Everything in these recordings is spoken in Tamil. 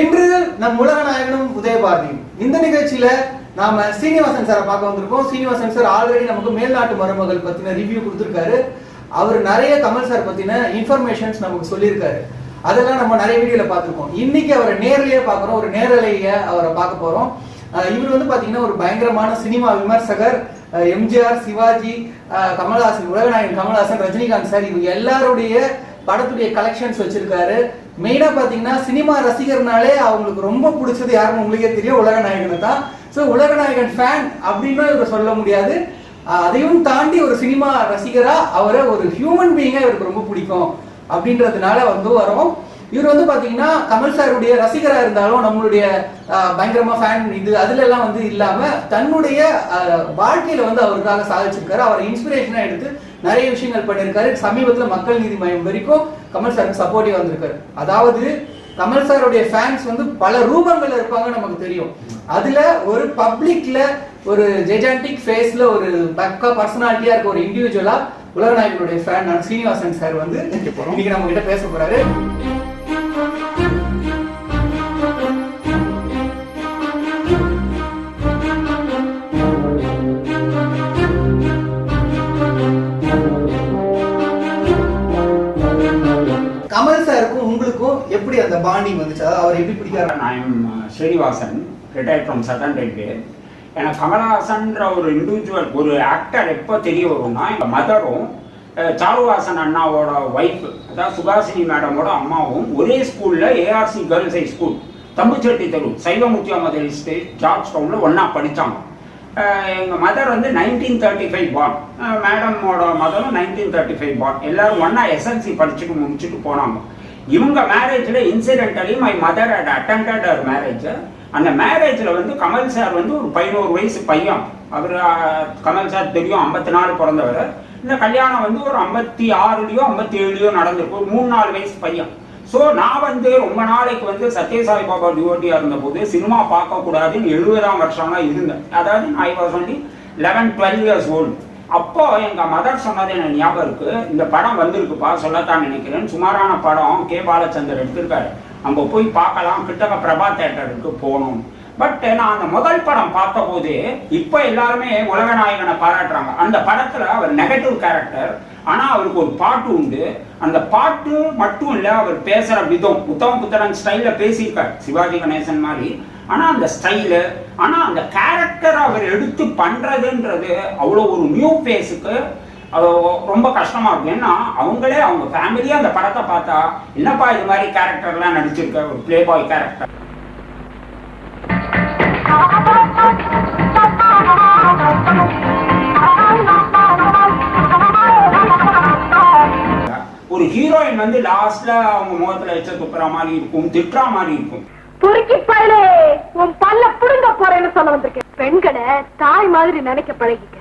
இன்று நம் உலக நாயகனும் உதயபாரதியும். இந்த நிகழ்ச்சியில நாம சீனிவாசன் சாரை பார்க்க வந்திருக்கோம். சீனிவாசன் சார் ஆல்ரெடி நமக்கு மேல்நாட்டு மருமகள் பத்தின ரிவ்யூ கொடுத்திருக்காரு. அவர் நிறைய கமல் சார் பத்தின இன்ஃபர்மேஷன்ஸ் நமக்கு சொல்லியிருக்காரு. அதெல்லாம் நம்ம நிறைய வீடியோல பார்த்துருக்கோம். இன்னைக்கு அவரை நேரிலேயே பார்க்குறோம். ஒரு நேரலைய அவரை பார்க்க போறோம். இவர் வந்து பாத்தீங்கன்னா ஒரு பயங்கரமான சினிமா விமர்சகர். எம்ஜிஆர் சிவாஜி கமல்ஹாசன் உலகநாயகன் கமல்ஹாசன் ரஜினிகாந்த் சார் இவங்க எல்லாருடைய படத்துடைய கலெக்ஷன்ஸ் வச்சிருக்காரு. மெயினா பாத்தீங்கன்னா சினிமா ரசிகர்னாலே அவங்களுக்கு ரொம்ப பிடிச்சது யாருன்னு உங்களுக்கே தெரியும். உலகநாயகனை தான். ஸோ உலகநாயகன் ஃபேன் அப்படின்னு இவர் சொல்ல முடியாது. அதையும் தாண்டி ஒரு சினிமா ரசிகரா அவரை ஒரு ஹியூமன் பீயிங்கா இவருக்கு ரொம்ப பிடிக்கும் அப்படின்றதுனால வந்து வரோம். இவர் வந்து பாத்தீங்கன்னா கமல் சாருடைய ரசிகரா இருந்தாலும் நம்மளுடைய பயங்கரமாக பயங்கரமா ஃபேன் இது அதுல எல்லாம் வந்து இல்லாம தன்னுடைய வாழ்க்கையில் வாழ்க்கையில வந்து அவருக்காக சாதிச்சிருக்காரு. அவரை இன்ஸ்பிரேஷனா எடுத்து நிறைய விஷயங்கள் பண்ணியிருக்காரு. சமீபத்துல மக்கள் நீதி மையம் வரைக்கும் கமல் சாருக்கு சப்போர்ட்டிவா வந்திருக்காரு. அதாவது கமல் சாருடைய ஃபேன்ஸ் வந்து பல ரூபங்கள்ல இருப்பாங்க நமக்கு தெரியும். அதுல ஒரு பப்ளிக்ல ஒரு ஜெஜாண்டிக் ஃபேஸ்ல ஒரு பக்கா பர்சனாலிட்டியா இருக்க ஒரு இண்டிவிஜுவலா உலகநாயகனுடைய ஃபேன் சீனிவாசன் சார் வந்து இன்னைக்கு நம்ம கிட்ட பேச போறாரு. Srinivasan retire from Southern Railway எனக்கு கமலஹாசன்ற ஒரு இண்டிவிஜுவல் ஒரு ஆக்டர் எப்போ தெரிய வரும்னா எங்கள் மதரும் சாருவாசன் அண்ணாவோட ஒய்ஃப் அதாவது சுபாஷினி மேடமோட அம்மாவும் ஒரே ஸ்கூலில் ARC girls high school Thambuchetty தெரு சைவமுத்தியா மதர் ஸ்டேட் ஜார்ஜ் டவுனில் ஒன்றா படித்தாங்க எங்கள் மதர் வந்து நைன்டீன் தேர்ட்டி ஃபைவ் பான் மேடமோட மதரும் நைன்டீன் தேர்ட்டி ஃபைவ் பான் எல்லோரும் ஒன்றா எஸ்எல்சி படிச்சுட்டு முடிச்சுட்டு போனாங்க. இவங்க மேரேஜில் incidentally my mother at attended our marriage அந்த மேரேஜில் வந்து கமல் சார் வந்து ஒரு பதினோரு வயசு பையன். அவர் கமல் சார் தெரியும் ஐம்பத்தி நாலு பிறந்தவர். இந்த கல்யாணம் வந்து ஒரு ஐம்பத்தி ஆறுலையோ ஐம்பத்தி ஏழுலையோ நடந்திருக்கு. ஒரு மூணு நாலு வயசு பையன். ஸோ நான் வந்து ரொம்ப நாளைக்கு வந்து சத்யசாய் பாபா டிவோட்டியாக இருந்தபோது சினிமா பார்க்கக்கூடாதுன்னு எழுபதாம் வருஷம்லாம் இருந்தேன். அதாவது I was only eleven twelve years old அப்போ எங்க மதர் சொன்னது எனக்கு ஞாபகம் இருக்கு. இந்த படம் வந்திருக்குப்பா சொல்லத்தான் நினைக்கிறேன். சுமாரான படம் கே பாலச்சந்தர் எடுத்திருக்காரு. அங்கே போய் பார்க்கலாம். கிட்டக்க பிரபா தேட்டருக்கு போகணும். பட் நான் அந்த முதல் படம் பார்த்தபோது இப்போ எல்லாருமே உலகநாயகனை பாராட்டுறாங்க. அந்த படத்துல அவர் நெகட்டிவ் கேரக்டர் ஆனா அவருக்கு ஒரு பாட்டு உண்டு. அந்த பாட்டு மட்டும் இல்ல அவர் பேசுற விதம். உத்தம புத்தரன் ஸ்டைலில் பேசியிருக்கார். சிவாஜி கணேசன் மாதிரி. ஆனால் அந்த ஸ்டைலு ஆனால் அந்த கேரக்டர் அவர் எடுத்து பண்றதுன்றது அவ்வளோ ஒரு நியூ ஃபேஸுக்கு அது ரொம்ப கஷ்டமா இருக்கும். ஏன்னா அவங்களே அவங்க ஃபேமிலியே அந்த படத்தை பார்த்தா என்னப்பா இது மாதிரி கேரக்டர்லாம் நடிச்சிருக்க? ஒரு பிளே பாய் கேரக்டர் ஒரு ஹீரோயின் வந்து லாஸ்ட்ல அவங்க முகத்துல வச்ச துப்புற மாதிரி இருக்கும் திட்டுற மாதிரி இருக்கும். பொறுக்கி பயலே உன் பல்ல புடுங்க போறேன்னு சொல்ல வந்திருக்கேன். பெண்களை தாய் மாதிரி நினைக்க பழகிக்க.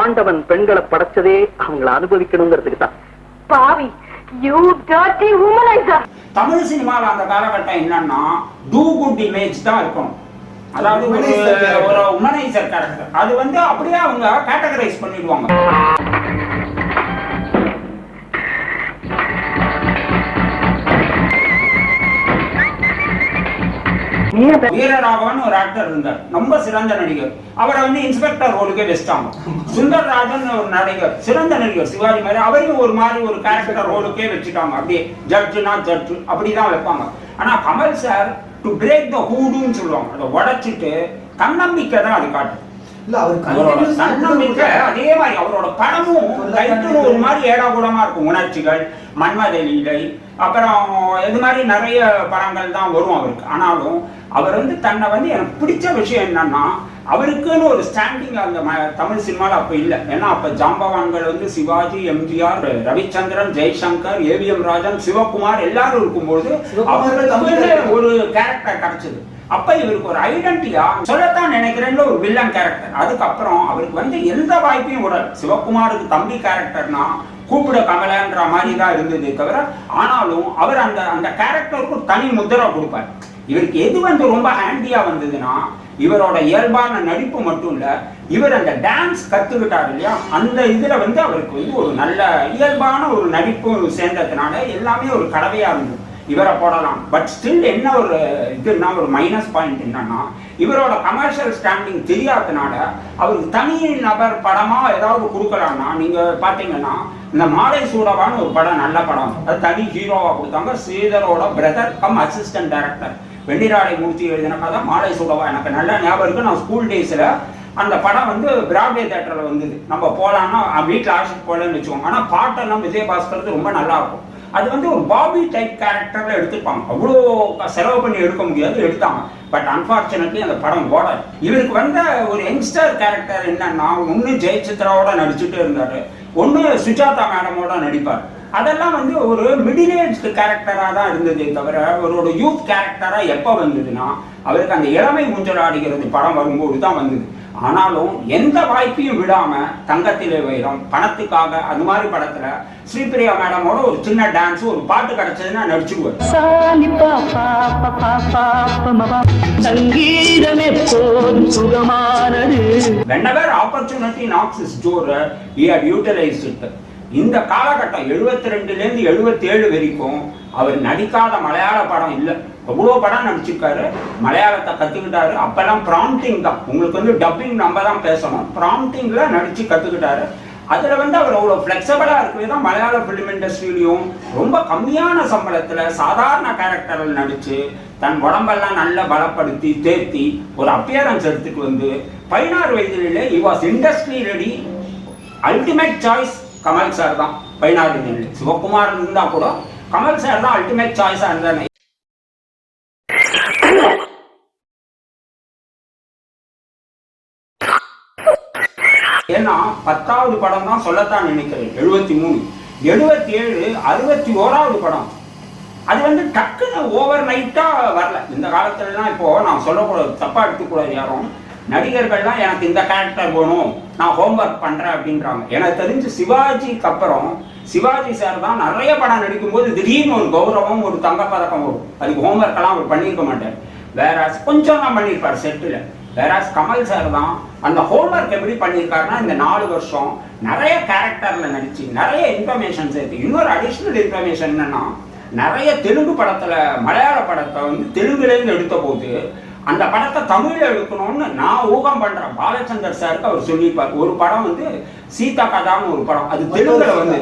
ஆண்டவன் பெண்களை படைச்சதே அவங்கள அனுபவிக்கணுங்கிறதுக்கு தான். பாவி யூ டர்ட்டி உமனைசர் தமிழ் சினிமாவில் அந்த காலகட்டம் என்னன்னா டூ குட் இமேஜ் தான் இருக்கணும் அதாவது ஒரு. ஒரு உமனைசர் கேரக்டர் அது வந்து அப்படியே அவங்க கேட்டகரைஸ் பண்ணிடுவாங்க. வீரராகவன் ஒரு ஆக்டர் இருந்தார். ரொம்ப சிறந்த நடிகர். அவரை வந்து இன்ஸ்பெக்டர் ரோலுக்கே வச்சிட்டாங்க சுந்தர் ராஜன் ஒரு நடிகர். சிறந்த நடிகர். சிவாஜி மாதிரி அவரையும் ஒரு மாதிரி ஒரு கேரக்டர் ரோலுக்கே வச்சுட்டாங்க. அப்படியே ஜட்ஜுனா ஜட்ஜு அப்படிதான் வைப்பாங்க. ஆனா Kamal sir to break the ஹூடுன்னு சொல்லுவாங்க. அதை உடைச்சிட்டு தன்னம்பிக்கை தான் அது காட்டு இல்ல அவர் தன்னம்பிக்கை அதே மாதிரி அவரோட படமும் டைட்டில் ஒரு மாதிரி ஏடாகூடமா இருக்கும். உணர்ச்சிகள் மன்மத லீலை அப்புறம் இது மாதிரி நிறைய படங்கள் தான் வரும் அவருக்கு. ஆனாலும் அவர் வந்து தன்னை வந்து எனக்கு பிடிச்ச விஷயம் என்னன்னா அவருக்குன்னு ஒரு ஸ்டாண்டிங் அந்த தமிழ் சினிமாவில் அப்போ இல்லை. ஏன்னா அப்போ ஜாம்பவான்கள் வந்து சிவாஜி எம்ஜிஆர் ரவிச்சந்திரன் ஜெய்சங்கர் ஏவிஎம் ராஜன் சிவகுமார் எல்லாரும் இருக்கும்போது அவருக்கு ஒரு கேரக்டர் கிடைச்சது. அப்ப இவருக்கு ஒரு ஐடென்டிட்டியா சொல்லத்தான் நினைக்கிறேன்னு ஒரு வில்லன் கேரக்டர் அதுக்கப்புறம் அவருக்கு வந்து எந்த வாய்ப்பையும் விடல. சிவகுமாருக்கு தம்பி கேரக்டர்னா கூப்பிட கமலன்ற மாதிரி தான் இருந்தது தவிர ஆனாலும் அவர் அந்த அந்த கேரக்டருக்கு ஒரு தனி முத்திரை கொடுப்பார். இவருக்கு எது வந்து ரொம்ப ஹேண்டியாக வந்ததுன்னா இவரோட இயல்பான நடிப்பு மட்டும் இல்லை இவர் அந்த டான்ஸ் கற்றுக்கிட்டார் இல்லையா? அந்த இதில் வந்து அவருக்கு வந்து ஒரு நல்ல இயல்பான ஒரு நடிப்பு சேர்ந்ததுனால எல்லாமே ஒரு கடவையாக இருந்தது. இவரை போடலாம். பட் ஸ்டில் என்ன ஒரு இதுன்னா ஒரு மைனஸ் பாயிண்ட் என்னன்னா இவரோட கமர்ஷியல் ஸ்டாண்டிங் தெரியாதனால அவருக்கு தனி நபர் படமாக ஏதாவது கொடுக்கலாம்னா நீங்கள் பார்த்தீங்கன்னா இந்த மாலை சூடவான்னு ஒரு படம் நல்ல படம். அது தனி ஹீரோவாக கொடுத்தாங்க. ஸ்ரீதரோட brother cum assistant director Venniradai Moorthy எழுதின கதை மாலை சூடவா. எனக்கு நல்ல ஞாபகம் இருக்குது நான் ஸ்கூல் டேஸில் அந்த படம் வந்து பிராட்வே தேட்டரில் வந்தது. நம்ம போகலான்னா வீட்டில் ஆஷிக் போகலன்னு வச்சுக்கோங்க. ஆனால் பாட்டெல்லாம் விஜயபாஸ்கருக்கு ரொம்ப நல்லா இருக்கும். அது வந்து ஒரு பாபி டைப் கேரக்டரில் எடுத்துருப்பாங்க. அவ்வளோ செலவு பண்ணி எடுக்க முடியாது. எடுத்தாங்க. பட் அன்ஃபார்ச்சுனேட்லி அந்த படம் ஓடாது. இவருக்கு வந்த ஒரு யங்ஸ்டர் கேரக்டர் என்னன்னா ஒன்று ஜெயசித்ராவோட நடிச்சுட்டு இருந்தார். ஒன்று சுஜாதா மேடமோட நடிப்பார். அதெல்லாம் வந்து ஒரு மிடில் ஏஜ் கேரக்டராக தான் இருந்ததே தவிர அவரோட யூத் கேரக்டராக எப்போ வந்ததுன்னா அவருக்கு அந்த இளமை ஊஞ்சலாடுகிறது படம் வரும்போது தான் வந்தது. ஆனாலும் எந்த வாய்ப்பையும் விடாம தங்கத்திலே வைரம் பணத்துக்காக அது மாதிரி படத்துல ஸ்ரீபிரியா மேடமோட ஒரு சின்ன டான்ஸ் ஒரு பாட்டு கிடைச்சதுன்னா பாப்பா பாப்பா பாப்பமவா சங்கீதமே போதும் சுகமானது. Whenever opportunity இந்த காலகட்டம் 72 ரெண்டுலேருந்து எழுபத்தி ஏழு வரைக்கும் அவர் நடிக்காத மலையாள படம் இல்லை. அவ்வளோ படம் நடிச்சிருக்காரு? மலையாளத்தை கற்றுக்கிட்டாரு அப்போல்லாம் ப்ராம்ப்டிங் தான். உங்களுக்கு வந்து டப்பிங் நம்ம தான் பேசணும். ப்ராம்ப்டிங்கில் நடித்து கற்றுக்கிட்டாரு அதில் வந்து அவர் அவ்வளோ ஃப்ளெக்சபிளாக இருக்கிறது தான் மலையாள ஃபிலிம் இண்டஸ்ட்ரியிலையும் ரொம்ப கம்மியான சம்பளத்தில் சாதாரண கேரக்டரில் நடித்து தன் உடம்பெல்லாம் நல்லா பலப்படுத்தி தேர்த்தி ஒரு அப்பியரன்ஸ் எடுத்துட்டு வந்து பதினாறு வயதிலே he was industry ready ultimate choice Kamal sir தான் பதினாறு சிவகுமார் இருந்தா கூட கமல் சார் தான் அல்டிமேட் சாய்ஸாக இருந்தார் ஏன்னா பத்தாவது படம் தான் சொல்லத்தான் நினைக்கிறேன். எழுபத்தி மூணு. எழுபத்தி ஏழு அறுபத்தி ஓராவது படம். அது வந்து டக்குன்னு ஓவர் நைட்டா வரல. இந்த காலத்துலலாம் இப்போ நான் சொல்லக்கூடாது. தப்பா எடுத்துக்கூடாது யாரும். நடிகர்கள்லாம் எனக்கு இந்த கேரக்டர் வேணும் நான் ஹோம்ஒர்க் பண்ணுறேன் அப்படின்றாங்க. எனக்கு தெரிஞ்சு சிவாஜிக்கு அப்புறம் சிவாஜி சார் தான் நிறைய படம் நடிக்கும்போது திடீர்னு ஒரு கௌரவம் ஒரு தங்கப்பதக்கம் வரும். அதுக்கு ஹோம்ஒர்க்கெல்லாம் அவர் பண்ணியிருக்க மாட்டார். வேற கொஞ்சம் தான் பண்ணியிருப்பார் செட்டில் வேற கமல் சார் தான் அந்த ஹோம்ஒர்க் எப்படி பண்ணியிருக்காருன்னா இந்த நாலு வருஷம் நிறைய கேரக்டரில் நடிச்சு நிறைய இன்ஃபர்மேஷன் சேர்த்து. இன்னொரு அடிஷ்னல் இன்ஃபர்மேஷன் என்னன்னா நிறைய தெலுங்கு படத்தில் மலையாள படத்தை வந்து தெலுங்குலேருந்து எடுத்த போது அந்த படத்தை தமிழ்ல எடுக்கணும்னு நான் ஊகம் பண்றேன். பாலச்சந்தர் சாருக்கு அவர் சொல்லியிருப்பார். ஒரு படம் வந்து சீதா கதான்னு ஒரு படம். அது தெலுங்குல வந்து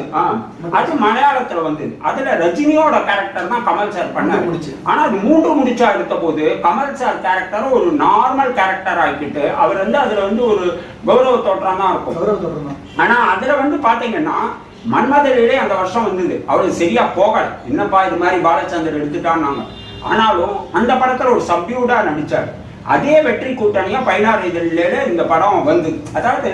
அது மலையாளத்துல வந்து. அதுல ரஜினியோட கேரக்டர் தான் கமல் சார் பண்ணாரு. முடிச்சு. ஆனா அது மூன்று முடிச்சா எடுத்த போது கமல் சார் கேரக்டர் ஒரு நார்மல் கேரக்டர் ஆக்கிட்டு அவர் வந்து அதுல வந்து ஒரு கௌரவ தோற்றம் தான் இருக்கும். கௌரவ தொடர்மா ஆனா அதுல வந்து பாத்தீங்கன்னா மன்மதலிலே அந்த வருஷம் வந்தது. அவரு சரியா போகல. என்னப்பா இது மாதிரி பாலச்சந்தர் எடுத்துட்டான்னாங்க. ஆனாலும் அந்த படத்தில் ஒரு சப்யூடாக நடித்தார் அதே வெற்றி கூட்டணியாக பதினாறு இதழில இந்த படம் வந்து அதாவது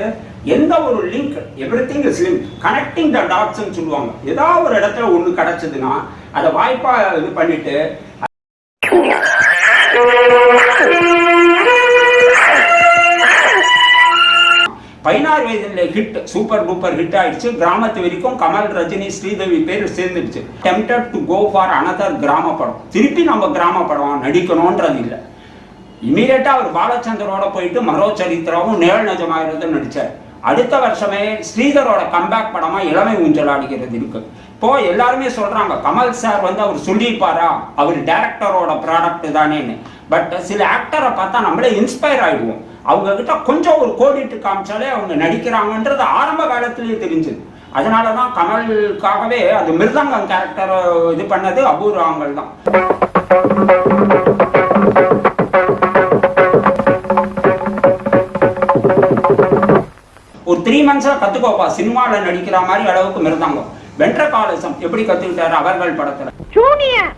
எந்த ஒரு link everything is link connecting the டாட்ஸ்ன்னு சொல்லுவாங்க. ஏதாவது ஒரு இடத்துல ஒன்று கிடச்சதுன்னா அதை வாய்ப்பாக இது பண்ணிவிட்டு பதினாறு வயதுல ஹிட் சூப்பர் டூப்பர் ஹிட் ஆயிடுச்சு. கிராமத்து வரைக்கும் கமல் ரஜினி ஸ்ரீதேவி பேர் சேர்ந்துடுச்சு. Tempted to go for another கிராம படம். திருப்பி நம்ம கிராம படம் நடிக்கணும்ன்றது இல்லை. இமீடியட்டா அவர் பாலச்சந்தரோட போயிட்டு மரோ சரித்திராவும் நேர் நஜமாகிறது நடிச்சார். அடுத்த வருஷமே ஸ்ரீதரோட கம்பேக் படமா இளமை ஊஞ்சலாடுகிறது இருக்கு. இப்போ எல்லாருமே சொல்றாங்க கமல் சார் வந்து அவர் சொல்லியிருப்பாரா? அவர் டேரக்டரோட ப்ராடக்ட் தானேன்னு. பட் சில ஆக்டரை பார்த்தா நம்மளே இன்ஸ்பயர் ஆயிடுவோம். அவங்க கிட்ட கொஞ்சம் ஒரு கோடிட்டு காமிச்சாலே அவங்க நடிக்கிறாங்கன்றது ஆரம்ப காலத்திலேயே தெரிஞ்சது. அதனால தான் கமலுக்காகவே அது மிருதங்கம் கேரக்டர் இது பண்ணது அபூர்வங்கள் தான். ஒரு த்ரீ மந்த்ஸா கத்துக்கோப்பா சினிமாவில் நடிக்கிற மாதிரி அளவுக்கு மிருதங்கம். வென்ற காலசம் எப்படி கத்துக்கிட்டாரு அவர்கள் படத்துல? ஜூனியர்.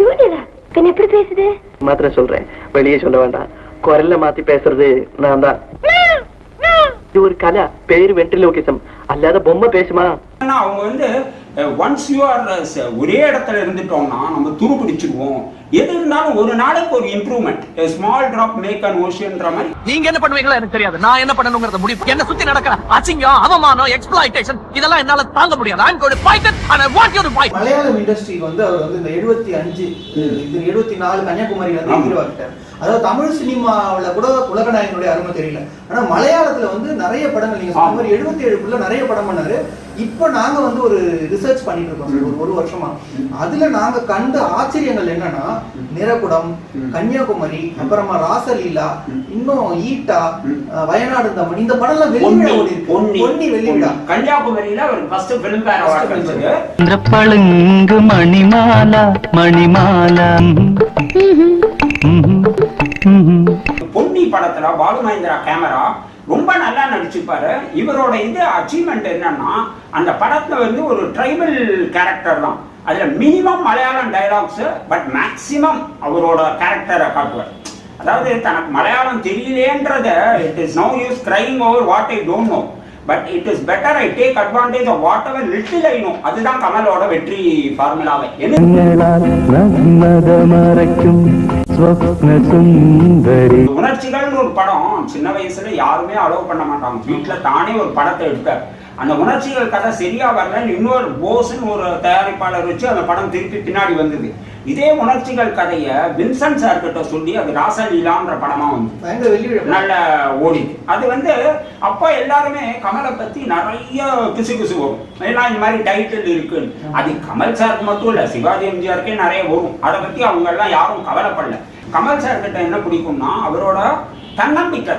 ஜூனியரா? எப்படி பேசுது? மாத்திரம் சொல்றேன். வெளியே சொல்ல வேண்டாம். குரல்ல மாத்தி பேசுறது நான் தான் இது ஒரு கலை பேரு வென்ட்ரிலோகிசம். அல்லாத பொம்மை பேசுமா? அவங்க வந்து ஒன்ஸ் யூ ஆர் ஒரே இடத்துல இருந்துட்டோம்னா நம்ம துரு பிடிச்சிருவோம். எது இருந்தாலும் ஒரு நாளைக்கு ஒரு improvement small drop make an ஓஷியன்ற மாதிரி. நீங்க என்ன பண்ணுவீங்களோ எனக்கு தெரியாது. நான் என்ன பண்ணணுங்கிறத முடிவு. என்ன சுத்தி நடக்கிற அசிங்கம் அவமானம் எக்ஸ்பிளாய்டேஷன் இதெல்லாம் என்னால தாங்க முடியாது. To fight it and I want you to fight. Malayalam industry வந்து அவர் வந்து இந்த எழுபத்தி அஞ்சு இது எழுபத்தி நாலு கன்னியாகுமரியில இருந்து ஆமா. எதிர்பார்க்கிட்டார் அதாவது தமிழ் சினிமாவுல கூட உலகநாயகனுடைய அருமை தெரியல. ஆனா மலையாளத்துல வந்து நிறைய படங்கள் நீங்க சொன்ன. மாதிரி எழுபத்தி ஏழுக்குள்ள நிறைய படம் பண்ணாரு. இப்போ நாங்க வந்து ஒரு ரிசர்ச் பண்ணிட்டு இருக்கோம் சார், ஒரு ஒரு வருஷமா. அதுல நாங்க கண்ட ஆச்சரியங்கள் என்னன்னா நிறகுடம் கன்னியாகுமரி அப்புறமா ராசலீலா இன்னும் ஈட்டா வயநாடு மணி இந்த படம்லாம் வெளிவிழா ஓடி இருக்கு. பொன்னி. வெள்ளிவிழா கன்னியாகுமரியில அவர் first Filmfare award First film. கிடைச்சது பழுங்கு மணிமாலா. மணிமாலா பொன்னி படத்துல பாலு மகேந்திரா கேமரா ரொம்ப நல்லா நடிச்சிருப்பாரு. இவரோட இது அச்சீவ்மெண்ட் என்னன்னா அந்த படத்தில் வந்து ஒரு ட்ரைபல் கேரக்டர் தான். அதில் minimum Malayalam dialogues but maximum அவரோட கேரக்டரை காட்டுவார். அதாவது தனக்கு Malayalam தெரியலேன்றத it is no use crying over what I don't know but it is better I take advantage of whatever little I know அதுதான் கமலோட வெற்றி ஃபார்முலாவே என்ன? சுந்தரி. உணர்ச்சிகள்னு ஒரு படம் சின்ன வயசுல யாருமே அலோவ் பண்ண மாட்டாங்க. வீட்டுல தானே ஒரு படத்தை எடுத்தார் அந்த உணர்ச்சிகள் கதை சரியா வரலன்னு இன்னொரு போஸ்ன்னு ஒரு தயாரிப்பாளர் வச்சு அந்த படம் திருப்பி பின்னாடி வந்தது. இதே உணர்ச்சிகள் கதையை சார் கிட்ட சொல்லி அது ராசலீலான்ற படமா வந்து நல்ல ஓடிது அது வந்து அப்போ எல்லாருமே கமலை பத்தி நிறைய கிசு கிசு வரும். ஏன்னா இந்த மாதிரி டைட்டில் இருக்கு அது கமல் சாருக்கு மட்டும் இல்ல சிவாஜி எம்ஜிஆருக்கே நிறைய வரும். அதை பத்தி அவங்க எல்லாம் யாரும் கவலைப்படல. கமல் சார் கிட்ட என்ன பிடிக்கும்னா அவரோட தன்னம்பிக்கை.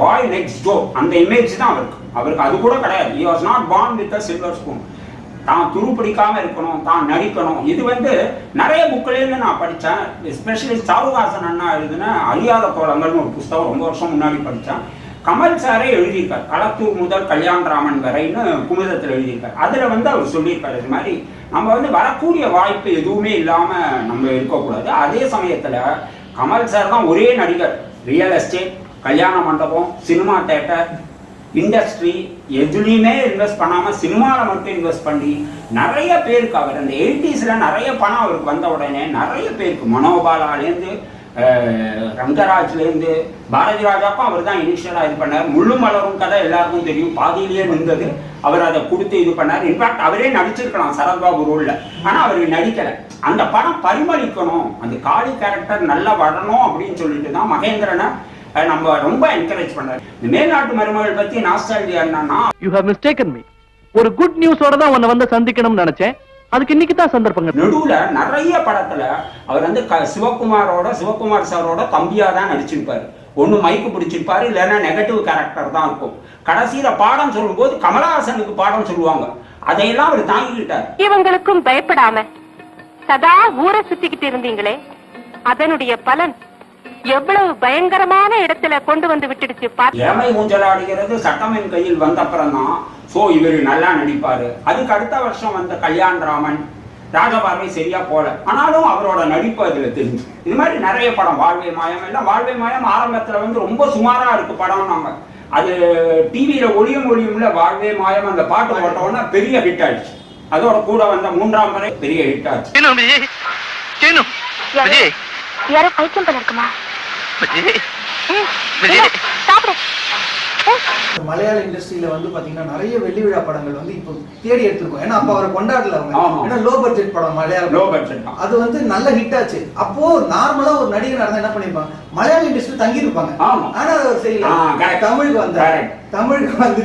பாய் நெக்ஸ்ட் டோ அந்த இமேஜ் தான் அவருக்கு. அவருக்கு அது கூட கிடையாது. He was not born with silver spoon தான் துரு இருக்கணும் தான் நடிக்கணும். இது வந்து நிறைய புக்கிலேருந்து நான் படித்தேன். எஸ்பெஷலி சாருஹாசன் அண்ணா எழுதுன அழியாத கோலங்கள்னு ஒரு புஸ்தகம் ரொம்ப வருஷம் முன்னாடி படித்தேன். கமல் சாரே எழுதியிருக்கார். களத்தூர் முதல் கல்யாணராமன் வரைன்னு குமுதத்தில் எழுதியிருக்கார். அதில் வந்து அவர் சொல்லியிருக்கார் இது மாதிரி நம்ம வந்து வரக்கூடிய வாய்ப்பு எதுவுமே இல்லாமல் நம்ம இருக்கக்கூடாது. அதே சமயத்தில் கமல் சார் தான் ஒரே நடிகர். ரியல் எஸ்டேட் கல்யாண மண்டபம் சினிமா தேட்டர் இண்டஸ்ட்ரி எதுலேயுமே இன்வெஸ்ட் பண்ணாமல் சினிமாவில் மட்டும் இன்வெஸ்ட் பண்ணி நிறைய பேருக்கு அவர் அந்த எயிட்டிஸில் நிறைய பணம் அவருக்கு வந்த உடனே நிறைய பேருக்கு மனோபாலாலேருந்து ரங்கராஜ்லேருந்து பாரதி ராஜாக்கும் அவர் தான் இனிஷியலாக இது பண்ணார். முள்ளு மலரும் கதை எல்லாருக்கும் தெரியும். பாதியிலேயே நின்றது. அவர் அதை கொடுத்து இது பண்ணார். இன்ஃபேக்ட் அவரே நடிச்சிருக்கலாம் சரத்பாபு ரோலில் ஆனால் அவர் நடிக்கலை. அந்த படம் பரிமளிக்கணும். அந்த காளி கேரக்டர் நல்லா வரணும் அப்படின்னு சொல்லிட்டு தான் மகேந்திரனை நம்ம ரொம்ப என்கரேஜ் பண்ணார். இந்த மேல்நாட்டு மருமகள் பற்றி நாஸ்டாலஜியா என்னன்னா யூ ஹவ் மிஸ்டேக்கன் மீ ஒரு குட் நியூஸோட தான் உன்னை வந்து சந்திக்கணும்னு நினைச்சேன். அதுக்கு இன்னைக்கு தான் சந்தர்ப்பங்க நடுவுல நிறைய படத்துல அவர் வந்து சிவகுமாரோட சிவகுமார் சாரோட தம்பியா தான் நடிச்சிருப்பாரு. ஒண்ணு மைக்கு பிடிச்சிருப்பாரு இல்லைன்னா நெகட்டிவ் கேரக்டர் தான் இருக்கும். கடைசியில பாடம் சொல்லும்போது கமலஹாசனுக்கு பாடம் சொல்லுவாங்க. அதையெல்லாம் அவர் தாங்கிக்கிட்டார். இவங்களுக்கும் பயப்படாம சதா ஊரை சுத்திக்கிட்டு இருந்தீங்களே. அதனுடைய பலன் எவ்வளவு பயங்கரமான இடத்துல கொண்டு வந்து விட்டுடுச்சு ஏமை ஊஞ்சலாடுகிறது சட்டமின் கையில் வந்த அப்புறம் தான். ஸோ இவர் நல்லா நடிப்பாரு. அதுக்கு அடுத்த வருஷம் வந்த கல்யாண் ராமன் ராஜபார்வை சரியா போல. ஆனாலும் அவரோட நடிப்பு அதுல தெரிஞ்சு. இது மாதிரி நிறைய படம் வாழ்வை மாயம் எல்லாம். வாழ்வை மாயம் ஆரம்பத்துல வந்து ரொம்ப சுமாரா இருக்கு படம் நாங்க அது டிவியில ஒளியும் ஒளியும்ல வாழ்வே மாயம் அந்த பாட்டு போட்டோன்னா பெரிய ஹிட் ஆயிடுச்சு. அதோட கூட வந்த மூன்றாம் முறை பெரிய ஹிட் ஆச்சு. யாரோ? பைத்தியம் பண்ண இருக்குமா? சாப்பிடு மலையாள இண்டஸ்ட்ரியில வந்து பாத்தீங்கன்னா நிறைய வெள்ளி விழா படங்கள் வந்து இப்போ தேடி எடுத்திருக்கோம். ஏன்னா அப்ப அவரை கொண்டாடல அவங்க. ஆமா. ஏன்னா லோ பட்ஜெட் படம் மலையாளம் லோ பட்ஜெட் அது வந்து நல்ல ஹிட் ஆச்சு. அப்போ நார்மலா ஒரு நடிகர் நடந்தா என்ன பண்ணிருப்பாங்க? மலையாள இண்டஸ்ட்ரி தங்கி இருப்பாங்க ஆமா. ஆனா அவர் செய்யல. தமிழுக்கு வந்தாரு. தமிழுக்கு வந்து.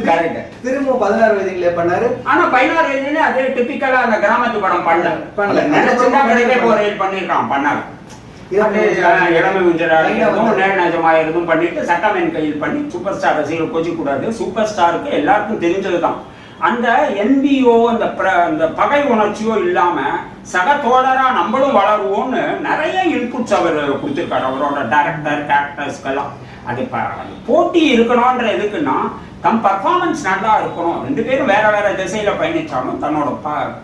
திரும்ப பதினாறு வயதுல பண்ணாரு. ஆனா பதினாறு வயதுல அதே டிபிக்கலா அந்த கிராமத்து படம் பண்ணல. பண்ணல. போறேன் பண்ணிருக்கான் பண்ணாரு. அது, அஹ், இளமை உஞ்சராகும் நேர் நஜமாயிருந்தும் பண்ணிட்டு சட்டமேன் கையில் பண்ணி சூப்பர் ஸ்டார் ரசிகர்கள் கோச்சி கூடாது சூப்பர் ஸ்டாருக்கு எல்லாருக்கும் தெரிஞ்சதுதான். அந்த என்பிஓ அந்த அந்த பகை உணர்ச்சியோ இல்லாம சக தோழரா நம்மளும் வளருவோம்னு நிறைய இன்புட்ஸ் அவர் கொடுத்திருக்காரு. அவரோட டேரக்டர் கேரக்டர்ஸ்க்கெல்லாம் அது ப- போட்டி இருக்கணும்ன்ற எதுக்குன்னா தம் பர்ஃபார்மன்ஸ் நல்லா இருக்கணும். ரெண்டு பேரும் வேற வேற திசையில பயணிச்சாலும் தன்னோட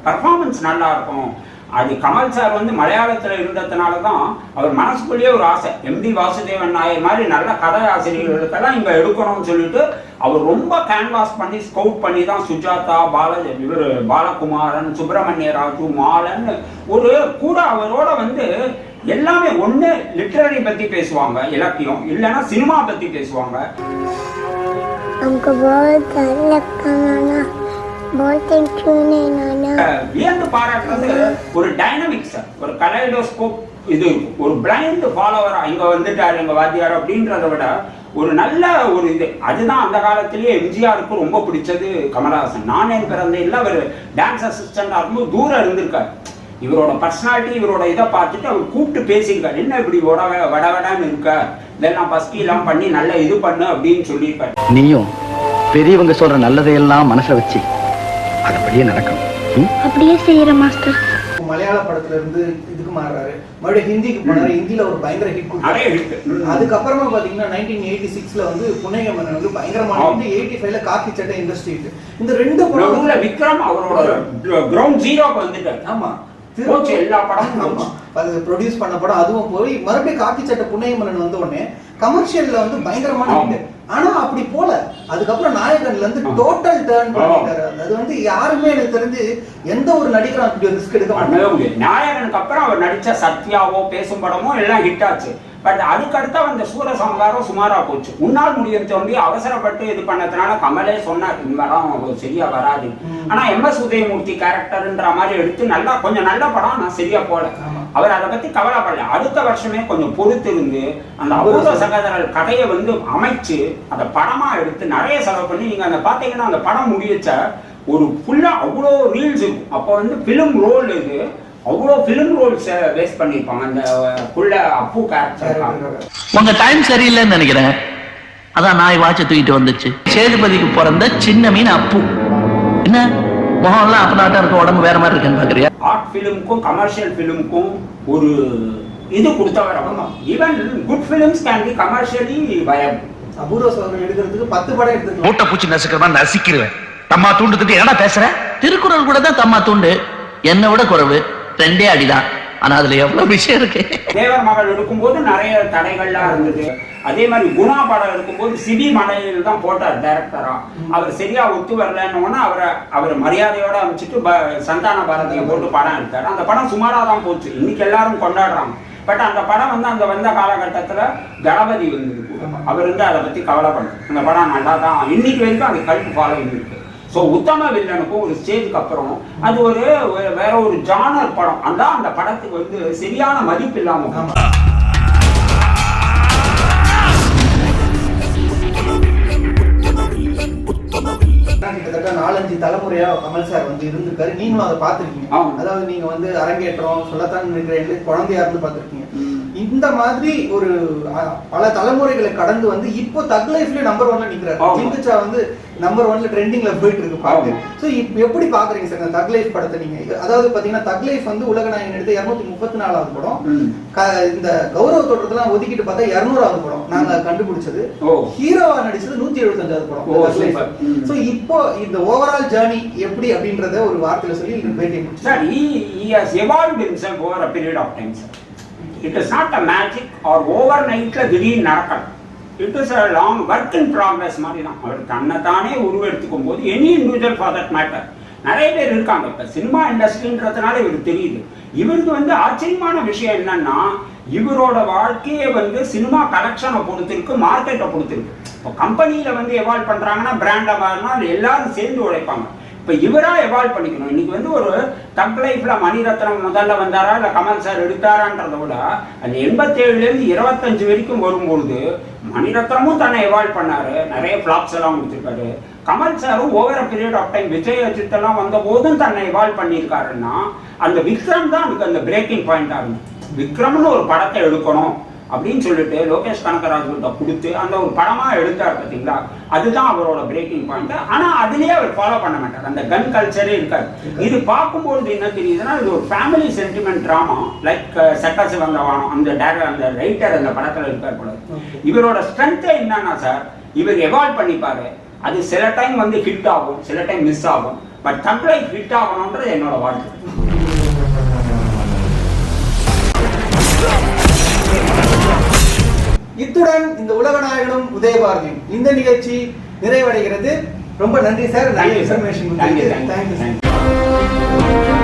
பர்ஃபார்மன்ஸ் நல்லா இருக்கணும். அது கமல் சார் வந்து மலையாளத்தில் இருந்ததுனால தான் அவர் மனசுக்குள்ளேயே ஒரு ஆசை. எம்டி வாசுதேவன் நாயர் மாதிரி நல்ல கதை ஆசிரியர்களுக்கெல்லாம் இங்கே எடுக்கணும்னு சொல்லிட்டு அவர் ரொம்ப கேன்வாஸ் பண்ணி ஸ்கவுட் பண்ணி தான் சுஜாதா பால இவர் பாலகுமாரன் சுப்பிரமணிய ராஜு மாலன் ஒரு கூட அவரோட வந்து எல்லாமே ஒன்று லிட்ரரி பற்றி பேசுவாங்க இலக்கியம். இல்லைன்னா சினிமா பற்றி பேசுவாங்க. வியந்து பாராட்டுறது ஒரு டைனமிக்ஸ் ஒரு கலைடோஸ்கோப் இது ஒரு பிளைண்ட் ஃபாலோவரா இங்க வந்துட்டாரு எங்க வாத்தியார் அப்படின்றத விட ஒரு நல்ல ஒரு இது. அதுதான் அந்த காலத்திலேயே எம்ஜிஆருக்கு ரொம்ப பிடிச்சது கமலஹாசன். நானே பிறந்த இல்லை அவர் டான்ஸ் அசிஸ்டண்டாக இருக்கும் தூரம் இருந்திருக்காரு. இவரோட பர்சனாலிட்டி இவரோட இதை பார்த்துட்டு அவர் கூப்பிட்டு பேசியிருக்காரு. என்ன இப்படி வட வட வடன்னு இருக்க? இதெல்லாம் பஸ்கிலாம் பண்ணி நல்லா இது பண்ணு அப்படின்னு சொல்லியிருக்காரு. நீயும் பெரியவங்க சொல்ற நல்லதையெல்லாம் மனசை வச்சு அதபடியே நடக்கணும்? அப்படியே செய்யற மாஸ்டர். மலையாள படத்துல இருந்து இதுக்கு மாறுறாரு. மறுபடியும் ஹிந்திக்கு போனாரு. ஹிந்தில ஒரு பயங்கர ஹிட் கொடுத்தாரு. அதுக்கப்புறமா பாத்தீங்கன்னா நைன்டீன் எயிட்டி சிக்ஸ்ல வந்து புன்னைய மன்னன் வந்து பயங்கரமான. ஹிட் எயிட்டி ஃபைவ்ல காக்கி சட்டை இண்டஸ்ட்ரி இந்த ரெண்டு படம் விக்ரம் அவரோட கிரவுண்ட் ஜீரோக்கு வந்துட்டாரு. ஆமா. போச்சு, எல்லா படமும் ஆமா. அது ப்ரொடியூஸ் பண்ண படம் அதுவும் போய் மறுபடியும் காக்கி சட்டை புன்னைய மன்னன் வந்த உடனே கமர்ஷியல்ல வந்து பயங்கரமான ஆனா அப்படி போல அதுக்கப்புறம் நாயகன்ல இருந்து. Total turn. பண்ணிட்டாரு அது வந்து யாருமே எனக்கு தெரிஞ்சு எந்த ஒரு நடிகரும் அப்படி ரிஸ்க் எடுக்க மாட்டாங்க நாயகனுக்கு அப்புறம் அவர் நடிச்ச சத்யாவோ பேசும் படமோ எல்லாம் ஹிட் ஆச்சு பட் அதுக்கடுத்து வந்த சூரசம்ஹாரம் சுமாரா போச்சு உன்னால் முடியும் தோண்டி அவசரப்பட்டு இது பண்ணதுனால கமலே சொன்னார் இந்த படம் சரியா வராது. ஆனா எம் எஸ் உதயமூர்த்தி கேரக்டர்ன்ற மாதிரி எடுத்து நல்லா கொஞ்சம் நல்ல படம் நான் சரியா போல. அவர் அதை பத்தி கவலைப்படல. அடுத்த வருஷமே கொஞ்சம் பொறுத்து இருந்து அந்த அபூர்வ சகோதரர் கதையை வந்து அமைச்சு அதை படமா எடுத்து நிறைய செலவு பண்ணி நீங்க அந்த பாத்தீங்கன்னா அந்த படம் முடியச்ச ஒரு ஃபுல்லா அவ்வளோ ரீல்ஸ் இருக்கும். அப்போ வந்து ஃபிலிம் ரோல் இது. அவ்வளோ ஃபிலிம் ரோல்ஸ் வேஸ்ட் பண்ணியிருப்பாங்க அந்த புள்ள அப்பு கேரக்டர் உங்க டைம் சரியில்லைன்னு நினைக்கிறேன். அதான் நாய் வாட்ச தூக்கிட்டு வந்துச்சு. சேதுபதிக்கு பிறந்த சின்ன மீன் அப்பு. என்ன? முகம்லாம் அப்பனாட்டம் இருக்க உடம்பு வேற மாதிரி இருக்குன்னு பாக்குறியா ஆர்ட் ஃபிலிமுக்கும் கமர்ஷியல் ஃபிலிமுக்கும் ஒரு இது கொடுத்தவர் அவங்க even good films can be commercially viable அபூர்வ சோதனை எடுக்கிறதுக்கு பத்து படம் எடுத்துக்கலாம். மூட்டை பூச்சி நசுக்கிற மாதிரி நசிக்கிருவேன். தம்மா தூண்டுத்துட்டு என்னடா பேசுற? திருக்குறள் கூட தான் தம்மா தூண்டு. என்னை விட குறைவு. ரெண்டே அடிதான். ஆனா அதுல எவ்வளவு விஷயம் இருக்கு? தேவர் மகள் எடுக்கும்போது நிறைய தடைகள்லாம் இருந்தது. அதே மாதிரி குணா படம் எடுக்கும்போது சிபி மலையில் தான் போட்டார் டைரக்டரா அவர் சரியா ஒத்து வரலன்னு அவரை அவர் மரியாதையோட அமைச்சிட்டு சந்தான பாரதியை போட்டு படம் எடுத்தார். அந்த படம் சுமாரா தான் போச்சு. இன்னைக்கு எல்லாரும் கொண்டாடுறாங்க. பட் அந்த படம் வந்து அந்த வந்த காலகட்டத்துல தளபதி வந்து அவர் வந்து அதை பத்தி கவலைப்படல. அந்த படம் நல்லா தான் இன்னைக்கு வரைக்கும் அது கல்வி ஃபாலோவிங் இருக்கு. ஸோ உத்தம வில்லனுக்கும் ஒரு ஸ்டேஜுக்கு அப்புறம் அது ஒரு வேற ஒரு ஜானர் படம். அதான் அந்த படத்துக்கு வந்து சரியான மதிப்பு இல்லாம தலைமுறையா கமல் சார் வந்து இருந்திருக்காரு நீங்களும் அதை பார்த்திருக்கீங்க. அதாவது நீங்க வந்து அரங்கேற்றம் சொல்லத்தான் நினைக்கிறேன் குழந்தையா இருந்து பார்த்திருக்கீங்க. இந்த மாதிரி ஒரு அ- பல தலைமுறைகளை கடந்து வந்து இப்போ தக் லைஃப்ல நம்பர் ஒன்ல நிக்கிறாரு. ஜிந்துச்சா வந்து நம்பர் ஒன்ல ட்ரெண்டிங்ல போயிட்டு இருக்கு பாட்டு இப்போ எப்படி பாக்குறீங்க சார் இந்த தக் லைஃப் படத்தை நீங்க? அதாவது பாத்தீங்கன்னா தக் லைஃப் வந்து உலகநாயகன் எடுத்த இருநூத்தி முப்பத்தி நாலாவது படம். இந்த கௌரவ தோற்றத்தெல்லாம் ஒதுக்கிட்டு பார்த்தா இருநூறாவது படம் நாங்க கண்டுபிடிச்சது. ஹீரோவா நடிச்சது நூத்தி எழுபத்தஞ்சாவது படம். சோ இப்போ இந்த ஓவரால் ஜேர்னி எப்படி அப்படின்றத ஒரு வார்த்தையில சொல்லி பேட்டி முடிச்சு Sir, he, he has evolved himself over a period of time, it is not a magic or over நைட்டில் திடீர்னு நடக்கல it is a long work in progress மாதிரி தான். அவர் தன்னைத்தானே உருவெடுத்துக்கும் போது any individual for that matter நிறைய பேர் இருக்காங்க. இப்போ சினிமா இண்டஸ்ட்ரின்றதுனால இவருக்கு தெரியுது. இவருக்கு வந்து ஆச்சரியமான விஷயம் என்னன்னா இவரோட வாழ்க்கையை வந்து சினிமா கலெக்ஷனை பொறுத்திருக்கு மார்க்கெட்டை பொறுத்திருக்கு. இப்போ கம்பெனியில் வந்து எவால்வ் பண்ணுறாங்கன்னா பிராண்டாக மாறினா எல்லாரும் சேர்ந்து உழைப்பாங்க. இப்போ இவராக எவால்வ் பண்ணிக்கணும். இன்னைக்கு வந்து ஒரு தக் லைஃப்பில் மணிரத்னம் முதல்ல வந்தாரா இல்லை கமல் சார் எடுத்தாரான்றதை விட அந்த எண்பத்தேழுலேருந்து இருபத்தஞ்சு வரைக்கும் வரும்பொழுது மணிரத்னமும் தன்னை எவால்வ் பண்ணாரு. நிறைய ஃப்ளாப்ஸ் எல்லாம் கொடுத்துருக்காரு கமல் சாரும் over a period of time Vijay அஜித்தெல்லாம் வந்த போதும் தன்னை எவால்வ் பண்ணியிருக்காருன்னா அந்த விக்ரம் தான் அதுக்கு அந்த பிரேக்கிங் பாயிண்ட் இருந்துச்சு விக்ரம்னு ஒரு படத்தை எடுக்கணும். அப்படின்னு சொல்லிட்டு லோகேஷ் கனகராஜ் கிட்ட கொடுத்து அந்த ஒரு படமா எடுத்தார் பார்த்தீங்களா அதுதான் அவரோட பிரேக்கிங் பாயிண்ட் ஆனா அதுலயே அவர் ஃபாலோ பண்ண மாட்டார். அந்த கன் கல்ச்சரே இருக்காது. இது பார்க்கும்போது என்ன தெரியுதுன்னா இது ஒரு ஃபேமிலி சென்டிமெண்ட் ட்ராமா லைக் சட்ட சிவந்த வானம் அந்த டேர அந்த ரைட்டர் அந்த படத்துல இருக்கார் போல. இவரோட ஸ்ட்ரென்த்தே என்னன்னா சார் இவர் எவால்வ் பண்ணிப்பாரு. அது சில டைம் வந்து ஹிட் ஆகும் சில டைம் மிஸ் ஆகும். பட் லைஃப் ஹிட் ஆகணுன்றது என்னோட வாழ்க்கை. இத்துடன் இந்த உலகநாயகனும் உதயபாரதியும் இந்த நிகழ்ச்சி நிறைவடைகிறது ரொம்ப நன்றி சார் நிறைய. Information thank you you.